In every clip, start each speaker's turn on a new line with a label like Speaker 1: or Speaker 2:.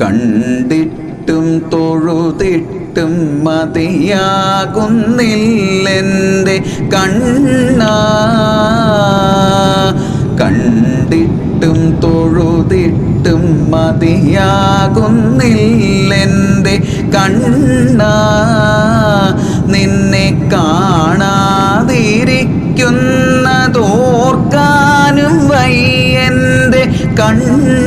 Speaker 1: കണ്ടിട്ടും തൊഴുതിട്ടും മതിയാകുന്നില്ലെന്റെ കണ്ണ. കണ്ടിട്ടും തൊഴുതിട്ടും മതിയാകുന്നില്ലെന്റെ കണ്ണ. നിന്നെ കാണാതിരിക്കുന്നതോർക്കാനും വയ്യന്റെ കണ്ണ.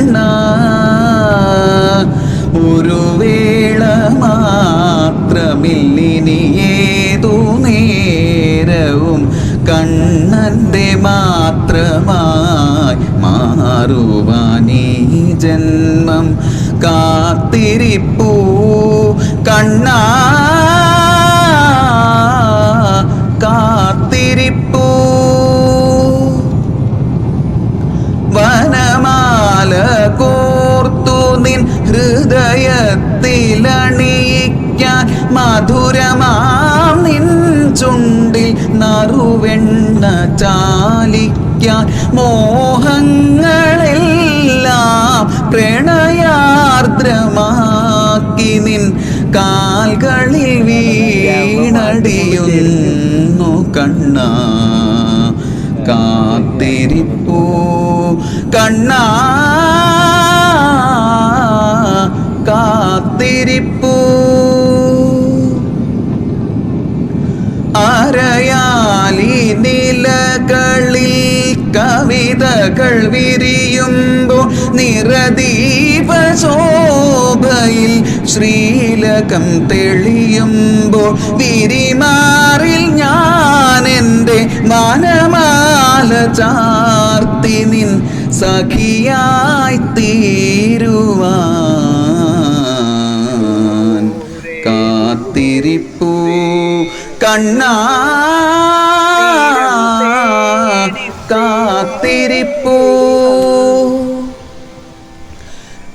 Speaker 1: മാറുവാനീ ജന്മം കാത്തിരിപ്പൂ. കണ്ണാ നറുവെണ്ണ ചാലിക്കാൻ മോഹങ്ങളെല്ലാം പ്രണയാർദ്രമാക്കി നിൻ കാൽകളിൽ വീണടിയുന്നു കണ്ണ. കാത്തിരിപ്പൂ കണ്ണ. കാത്തിരിപ്പൂ. കവിതകൾ വിരിയുമ്പോൾ നിറദീപ ശോഭയിൽ ശ്രീലകം തെളിയുമ്പോ വിരിമാറിൽ ഞാൻ എന്റെ മാനമാല ചാർത്തി നിൻ സഖിയായി തീരുവാൻ. കാത്തിരിപ്പൂ കണ്ണാ കാത്തിരിപ്പൂ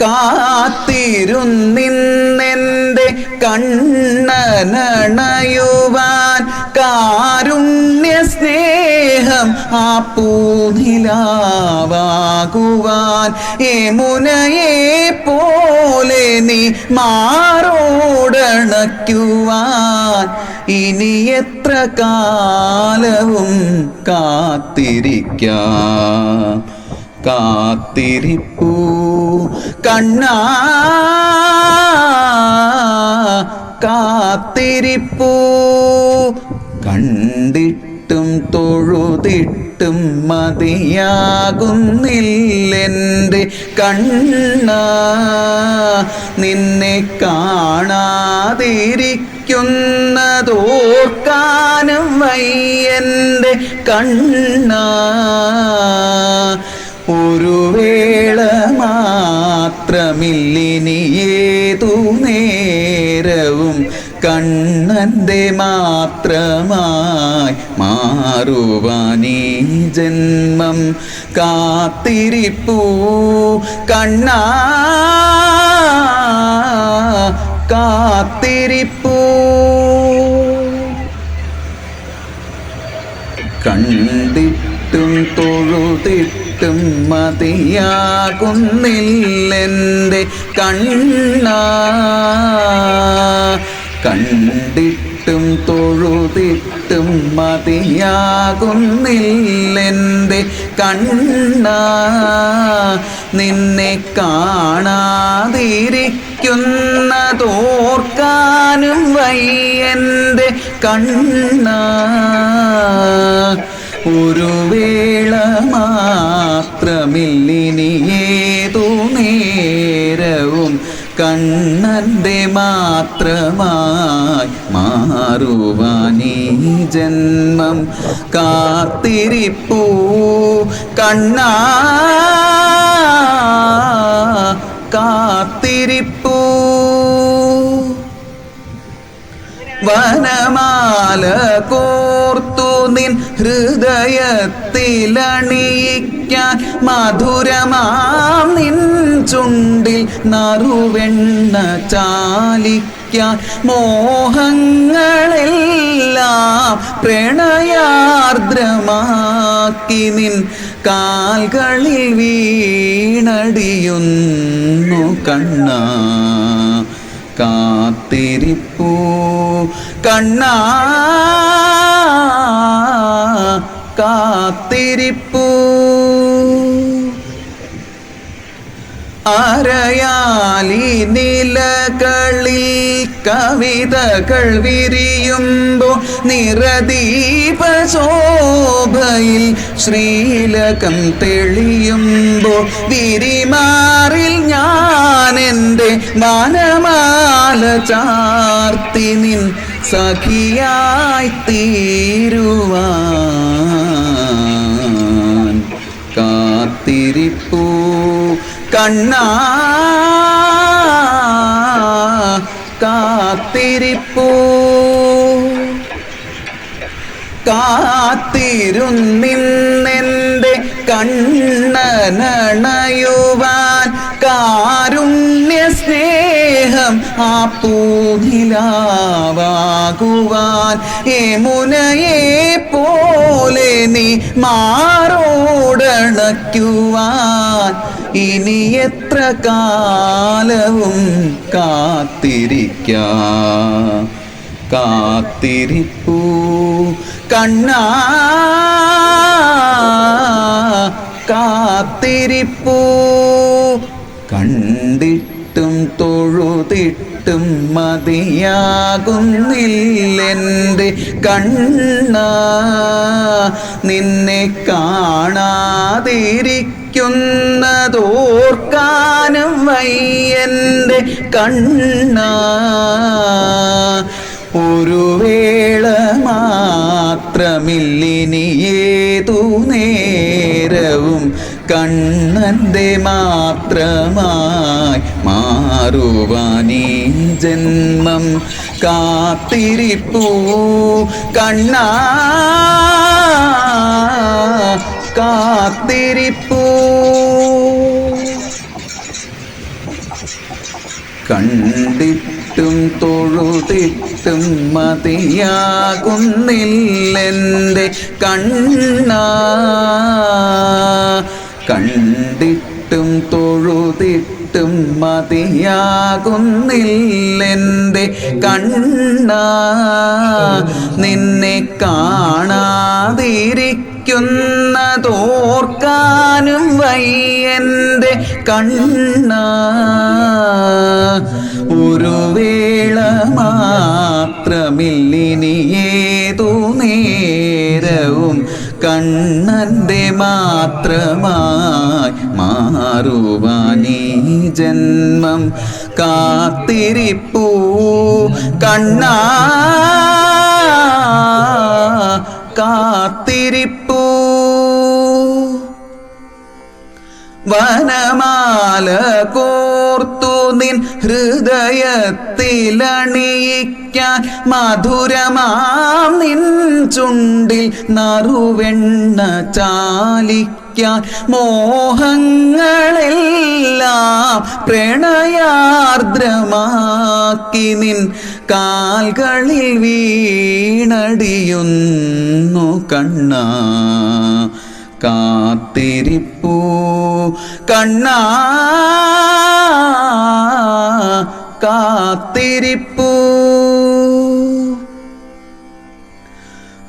Speaker 1: കാത്തിരുന്നിന്നെന്റെ കണ്ണനണയുവാൻ കാരുണ്യ സ്നേഹം ആ പൂനിലാവാകുവാൻ. യമുനയെ പോലെ നീ മാറോടണയ്ക്കുവാൻ. ഇനി എത്ര കാലവും കാത്തിരിക്കാം. കാത്തിരിപ്പൂ. കണ്ണാ കാത്തിരിപ്പൂ. കണ്ടിട്ടും തൊഴുതിട്ടും മതിയാകുന്നില്ലെന്റെ കണ്ണ. നിന്നെ കാണാതിരിക്കുന്നതോർക്കാനും വയ്യന്റെ കണ്ണ. ഒരു വേള മാത്രമില്ലിനിയേതു നേരവും കണ്ണന്റെ മാത്രമായി മാറുവാനീ ജന്മം കാത്തിരിപ്പൂ. കണ്ണ കാത്തിരിപ്പൂ. കണ്ടിട്ടും തൊഴുതിട്ടും മതിയാകുന്നില്ലെന്റെ കണ്ണ. കണ്ടിട്ടും തൊഴുതിട്ടും മതിയാകുന്നില്ലെന്റെ കണ്ണ. നിന്നെ കാണാതിരിക്കുന്നതോർക്കാനും വയ്യന്റെ കണ്ണ. ഒരു വേള മാത്രമില്ലിനി ഏതു നേരവും കണ്ണന്റെ മാത്രമായി മാറുവാനീ ജന്മം കാത്തിരിപ്പൂ. കണ്ണാ കാത്തിരിപ്പൂ. വനമാല കോർത്തു നിൻ ഹൃദയത്തിലണിയിക്കാൻ മധുരമാം നിൻ ചുണ്ടിൽ നറുവെണ്ണ ചാലിക്കാൻ മോഹങ്ങളെല്ലാം പ്രണയാർദ്രമാക്കി നിൻ കാൽകളിൽ വീണടിയുന്നു കണ്ണ. കാത്തിരിപ്പൂ കണ്ണ. കാത്തിരിപ്പൂ. അരയാലി നിലകളിൽ കവിതകൾ വിരിയുമ്പോ നിറദീപ ശോഭയിൽ ശ്രീലകം തെളിയുമ്പോ വിരിമാറിൽ ഞാൻ എന്റെ മാനമാല ചാർത്തി നിൻ സഖിയായി തീരുവാൻ കാത്തിരിപ്പൂ കണ്ണ. കാത്തിരിപ്പൂ. കാത്തിരുന്നിന്നെന്റെ കണ്ണനണയുവാൻ ആ പൂനിലാവാകുവാൻ യമുനയെ പോലെ നീ മാറോടണയ്ക്കുവാൻ ഇനി എത്ര കാലവും കാത്തിരിക്കാം. കാത്തിരിപ്പൂ കണ്ണാ. കാത്തിരിപ്പൂ കണ്ടിട്ടും തൊഴുതിട്ടും മതിയാകുന്നില്ലെന്റെ കണ്ണ. നിന്നെ കാണാതിരിക്കുന്നതോർക്കാനും വയ്യന്റെ കണ്ണ. ഒരു വേള മാത്രമില്ലിനിയേതു നേരവും കണ്ണന്റെ മാത്രമായി മാറുവാനീ ജന്മം കാത്തിരിപ്പൂ കണ്ണ. കാത്തിരിപ്പൂ. കണ്ടിട്ടും തൊഴുതിട്ടും മതിയാകുന്നില്ലെന്റെ കണ്ണ. കണ്ടിട്ടും തൊഴുതിട്ടും മതിയാകുന്നില്ലെന്റെ കണ്ണ. നിന്നെ കാണാതിരിക്കുന്നതോർക്കാനും വയ്യന്റെ കണ്ണ. ഒരു വേള മാത്രമില്ലിനി ഏതു നേരവും കണ്ണന്റെ മാത്രമായി മാറുവാനീ ജന്മം. കാത്തിരിപ്പൂ കണ്ണ. കാത്തിരിപ്പൂ. വനമാല കോർത്തു നിൻ ഹൃദയത്തിലണിയിക്കാൻ. മധുരമാം നിൻ ചുണ്ടിൽ നറുവെണ്ണ ചാലിക്കാൻ മോഹങ്ങളെല്ലാം പ്രണയാർദ്രമാക്കി നിൻ കാൽകളിൽ വീണടിയുന്നു കണ്ണ. കാത്തിരിപ്പൂ കണ്ണ. കാത്തിരിപ്പൂ.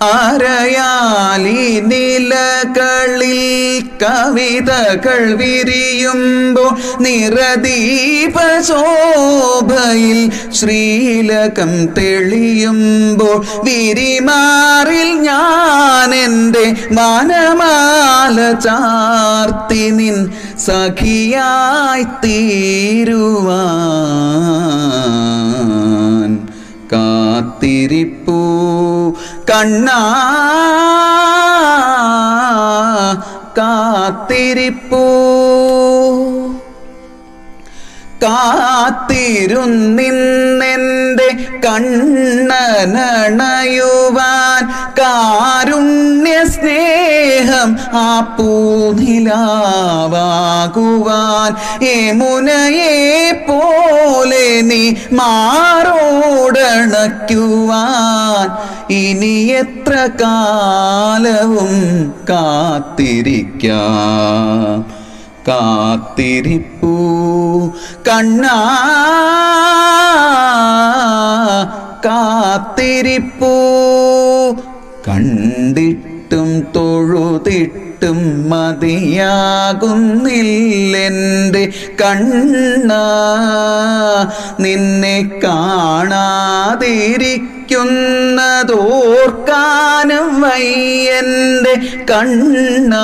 Speaker 1: അരയാലി നിലകളിൽ കവിതകൾ വിരിയുമ്പോ നിറദീപ ശോഭയിൽ ശ്രീലകം തെളിയുമ്പോൾ വിരിമാറിൽ ഞാൻ എന്റെ മാനമാല ചാർത്തി നിൻ സഖിയായി തീരുവാൻ. കാത്തിരിപ്പൂ. കണ്ണ കാത്തിരിപ്പൂ. കാത്തിരുന്നിന്നെന്റെ കണ്ണനണയുവാൻ കാരുണ്യ ആ പൂനിലാവാകുവാൻ. മുനയെ പോലെ നീ മാറോടണയ്ക്കുവാൻ. ഇനി എത്ര കാലവും കാത്തിരിക്കാം. കാത്തിരിപ്പൂ. കണ്ണാ കാത്തിരിപ്പൂ. കണ്ടിട്ടും തൊഴുതിട്ടും മതിയാകുന്നില്ലെന്റെ കണ്ണ. നിന്നെ കാണാതിരിക്കുന്നതോർക്കാനും വയ്യന്റെ കണ്ണ.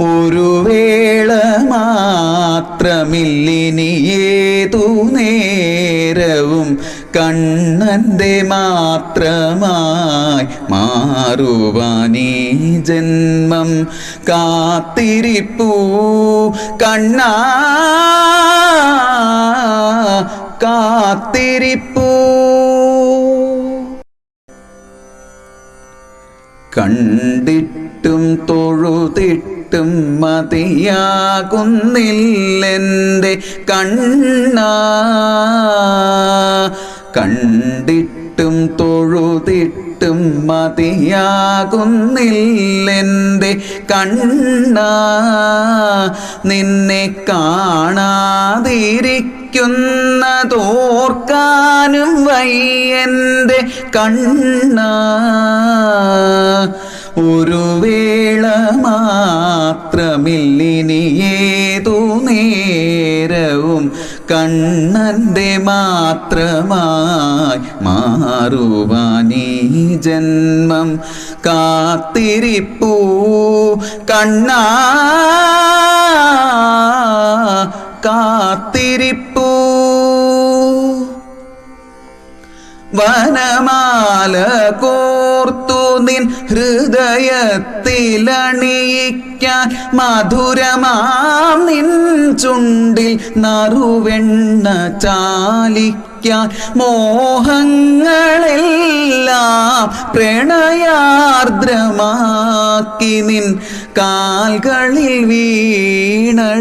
Speaker 1: ഒരു വേള മാത്രമില്ലിനിയേതു നേരവും കണ്ണന്റെ മാത്രമായി മാറുവാനീ ജന്മം കാത്തിരിപ്പൂ. കണ്ണ കാത്തിരിപ്പൂ. കണ്ടിട്ടും തൊഴുതിട്ടും മതിയാകുന്നില്ലെന്റെ കണ്ണ. കണ്ടിട്ടും തൊഴുതിട്ടും മതിയാകുന്നില്ലെന്റെ കണ്ണ. നിന്നെ കാണാതിരിക്കുന്നതോർക്കാനും വയ്യന്റെ കണ്ണ. ഒരു വേള മാത്രമില്ലിനി നേരവും മാത്രമായി മാറുവാനീ ജന്മം കാത്തിരിപ്പൂ. കണ്ണാ കാത്തിരിപ്പൂ. വനമാല കോർത്തു നിൻ ഹൃദയത്തിലണിയിക്കാൻ മധുരമാം നിൻ ചുണ്ടിൽ നറുവെണ്ണ ചാലിക്കാൻ മോഹങ്ങളെല്ലാം പ്രണയാർദ്രമാക്കി നിൻ കാൽകളിൽ വീണടിയുന്നു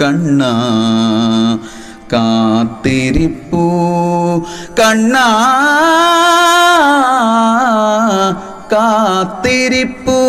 Speaker 1: കണ്ണാ. കാത്തിരിപ്പൂ. കണ്ണാ കാത്തിരിപ്പൂ.